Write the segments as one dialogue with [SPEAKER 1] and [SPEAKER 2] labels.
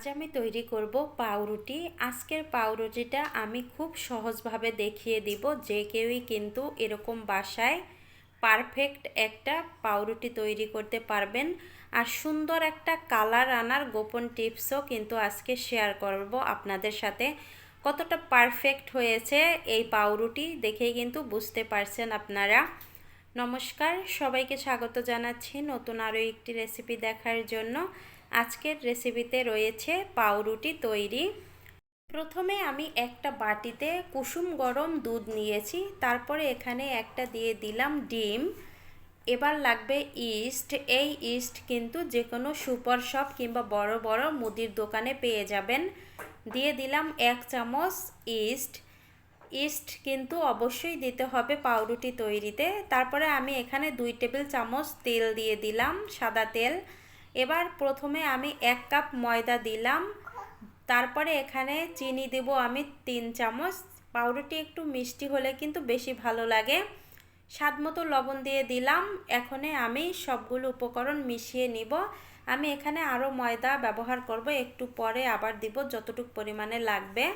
[SPEAKER 1] আজ আমি তৈরি করব পাউরুটি। আজকের পাউরুটিটা আমি খুব সহজভাবে দেখিয়ে দিব যে কেউই কিন্তু এরকম বাসায় পারফেক্ট একটা পাউরুটি তৈরি করতে পারবেন। আর সুন্দর একটা কালার আনার গোপন টিপসও কিন্তু আজকে শেয়ার করব আপনাদের সাথে। কতটা পারফেক্ট হয়েছে এই পাউরুটি দেখেই কিন্তু বুঝতে পারছেন আপনারা। নমস্কার, সবাইকে স্বাগত জানাচ্ছি নতুন আরও একটি রেসিপি দেখার জন্য। আজকের রেসিপিতে রয়েছে পাউরুটি তৈরি। প্রথমে আমি একটা বাটিতে কুসুম গরম দুধ নিয়েছি, তারপরে এখানে একটা দিয়ে দিলাম ডিম। এবার লাগবে ইস্ট, এই ইস্ট কিন্তু যে কোনো সুপার শপ কিংবা বড় বড় মুদির দোকানে পেয়ে যাবেন। দিয়ে দিলাম এক চামচ ইস্ট। ইস্ট কিন্তু অবশ্যই দিতে হবে পাউরুটি তৈরিতে। তারপরে আমি এখানে দুই টেবিল চামচ তেল দিয়ে দিলাম, সাদা তেল। এবার প্রথমে আমি এক কাপ ময়দা দিলাম। তারপরে এখানে চিনি দেব আমি তিন চামচ। পাউরুটি একটু মিষ্টি হলে কিন্তু বেশি ভালো লাগে। স্বাদ মতো লবণ দিয়ে দিলাম। এখানে আমি সবগুলো উপকরণ মিশিয়ে নিব। আমি এখানে আরও ময়দা ব্যবহার করব, একটু পরে আবার দিব যতটুকু পরিমাণে লাগবে।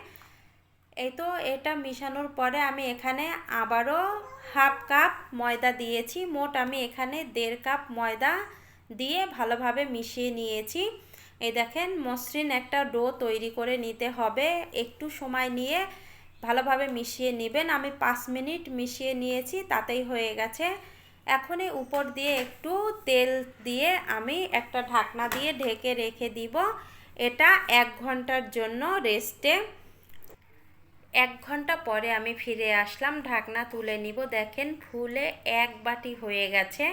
[SPEAKER 1] এই তো এটা মিশানোর পরে আমি এখানে আবারও হাফ কাপ ময়দা দিয়েছি। মোট আমি এখানে দেড় কাপ ময়দা দিয়ে ভালোভাবে মিশিয়ে নিয়েছি। এই দেখেন, মসৃণ একটা ডো তৈরি করে নিতে হবে। একটু সময় নিয়ে ভালোভাবে মিশিয়ে নেবেন। আমি পাঁচ মিনিট মিশিয়ে নিয়েছি, তাতেই হয়ে গেছে। এখনই উপর দিয়ে একটু তেল দিয়ে আমি একটা ঢাকনা দিয়ে ঢেকে রেখে দিব। এটা এক ঘণ্টার জন্য রেস্টে। এক ঘণ্টা পরে আমি ফিরে আসলাম, ঢাকনা তুলে নিব। দেখেন, ফুলে এক বাটি হয়ে গেছে।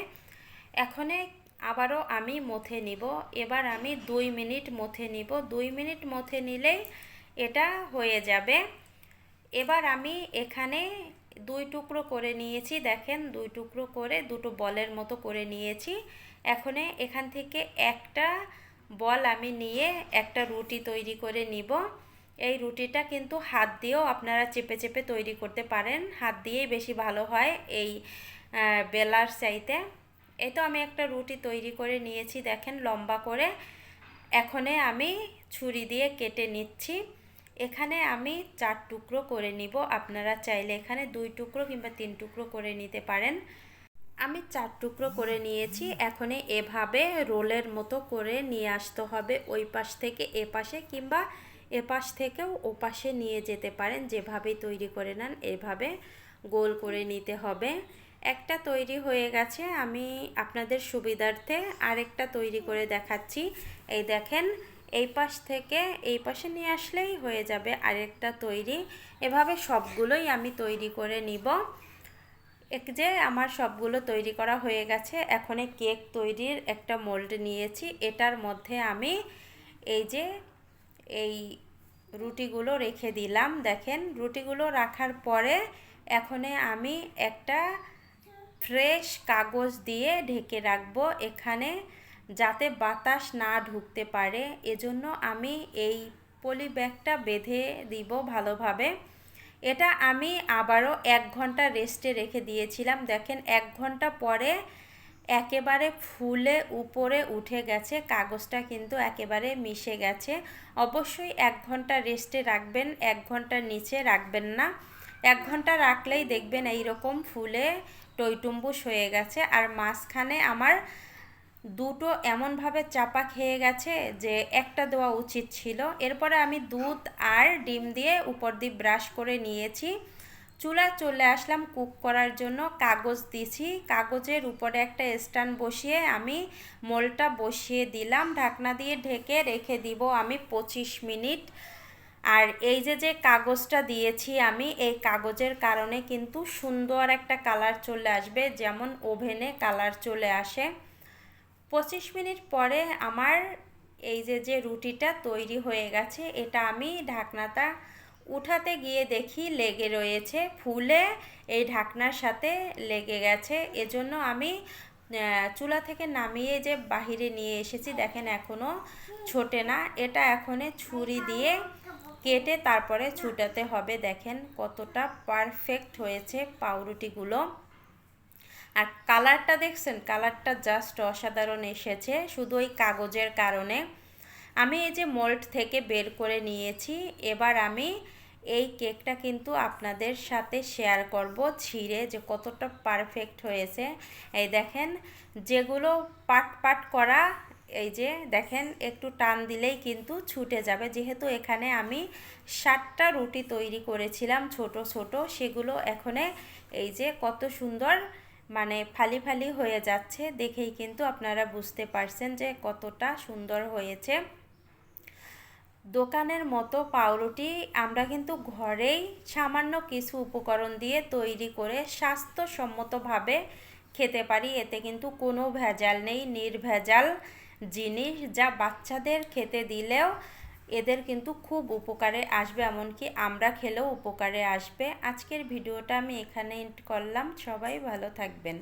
[SPEAKER 1] এখনে আবারও আমি মথে নিব। এবার আমি দুই মিনিট মথে নিব। দুই মিনিট মথে নিলেই এটা হয়ে যাবে। এবার আমি এখানে দুই টুকরো করে নিয়েছি। দেখেন, দুই টুকরো করে, দুটো বলের মতো করে নিয়েছি। এখানে এখান থেকে একটা বল আমি নিয়ে একটা রুটি তৈরি করে নিব। এই রুটিটা কিন্তু হাত দিয়েও আপনারা চেপে চেপে তৈরি করতে পারেন। হাত দিয়েই বেশি ভালো হয় এই বেলার চাইতে। এই তো আমি একটা রুটি তৈরি করে নিয়েছি, দেখেন লম্বা করে। এখনে আমি ছুরি দিয়ে কেটে নিচ্ছি। এখানে আমি চার টুকরো করে নিব, আপনারা চাইলে এখানে দুই টুকরো কিংবা তিন টুকরো করে নিতে পারেন। আমি চার টুকরো করে নিয়েছি, এখনে এভাবে রোলের মতো করে নিয়ে আসতে হবে, ওই পাশ থেকে এ পাশে কিংবা এপাশ থেকেও ওপাশে নিয়ে যেতে পারেন, যেভাবেই তৈরি করে নেন, এভাবে গোল করে নিতে হবে। একটা তৈরি হয়ে গেছে, আমি আপনাদের সুবিধার্থে আরেকটা তৈরি করে দেখাচ্ছি। এই দেখেন, এই পাশ থেকে এই পাশে নিয়ে আসলেই হয়ে যাবে আরেকটা তৈরি। এভাবে সবগুলোই আমি তৈরি করে নিব। এক যে আমার সবগুলো তৈরি করা হয়ে গেছে, এখন কেক তৈরির একটা মোল্ড নিয়েছি। এটার মধ্যে আমি এই যে এই রুটিগুলো রেখে দিলাম। দেখেন, রুটিগুলো রাখার পরে এখানে আমি একটা ফ্রেশ কাগজ দিয়ে ঢেকে রাখব এখানে যাতে বাতাস না ঢুকতে পারে। এজন্য আমি এই পলি ব্যাগটা বেঁধে দিব ভালোভাবে। এটা আমি আবারও এক ঘণ্টা রেস্টে রেখে দিয়েছিলাম। দেখেন, এক ঘণ্টা পরে একেবারে ফুলে উপরে উঠে গেছে, কাগজটা কিন্তু একেবারে মিশে গেছে। অবশ্যই এক ঘণ্টা রেস্টে রাখবেন, এক ঘণ্টার নিচে রাখবেন না। এক ঘণ্টা রাখলেই দেখবেন এই রকম ফুলে টইটুম্বুস হয়ে গেছে আর মাঝখানে আমার দুটো এমনভাবে চাপা খেয়ে গেছে যে একটা দেওয়া উচিত ছিল। এরপরে আমি দুধ আর ডিম দিয়ে উপর দিয়ে ব্রাশ করে নিয়েছি। চুলায় চলে আসলাম কুক করার জন্য কাগজ দিছি। কাগজের উপরে একটা স্ট্যান্ড বসিয়ে আমি মোলটা বসিয়ে দিলাম। ঢাকনা দিয়ে ঢেকে রেখে দিব আমি পঁচিশ মিনিট। আর এই যে যে কাগজটা দিয়েছি আমি, এই কাগজের কারণে কিন্তু সুন্দর একটা কালার চলে আসবে, যেমন ওভেনে কালার চলে আসে। পঁচিশ মিনিট পরে আমার এই যে যে রুটিটা তৈরি হয়ে গেছে, এটা আমি ঢাকনাটা উঠাতে গিয়ে দেখি লেগে রয়েছে, ফুলে এই ঢাকনার সাথে লেগে গেছে। এজন্য আমি চুলা থেকে নামিয়ে যে বাহিরে নিয়ে এসেছি, দেখেন এখনও ছোটে না, এটা এখনে ছুরি দিয়ে কেটে তারপরে ছুটাতে হবে। দেখেন কতটা পারফেক্ট হয়েছে পাউরুটিগুলো। আর কালারটা দেখছেন? কালারটা জাস্ট অসাধারণ এসেছে, শুধু ওই কাগজের কারণে। আমি এই যে মোল্ড থেকে বের করে নিয়েছি, এবার আমি এই কেকটা কিন্তু আপনাদের সাথে শেয়ার করব ছিঁড়ে যে কতটা পারফেক্ট হয়েছে। এই দেখেন, যেগুলো পাট পাট করা এই যে দেখেন, একটু টান দিলেই কিন্তু ছুটে যাবে। যেহেতু এখানে আমি ষাটটা রুটি তৈরি করেছিলাম ছোট ছোট, সেগুলো এখানে এই যে কত সুন্দর মানে ফালি ফালি হয়ে যাচ্ছে দেখেই কিন্তু আপনারা বুঝতে পারছেন যে কতটা সুন্দর হয়েছে। দোকানের মতো পাউরুটি আমরা কিন্তু ঘরেই সামান্য কিছু উপকরণ দিয়ে তৈরি করে স্বাস্থ্যসম্মতভাবে খেতে পারি। এতে কিন্তু কোনো ভেজাল নেই, নির্ভেজাল। জিনিস যা বাচ্চাদের খেতে দিলেও এদের কিন্তু খুব উপকারে আসবে, এমনকি আমরা খেলেও উপকারে আসবে। আজকের ভিডিওটা আমি এখানে এন্ড করলাম। সবাই ভালো থাকবেন।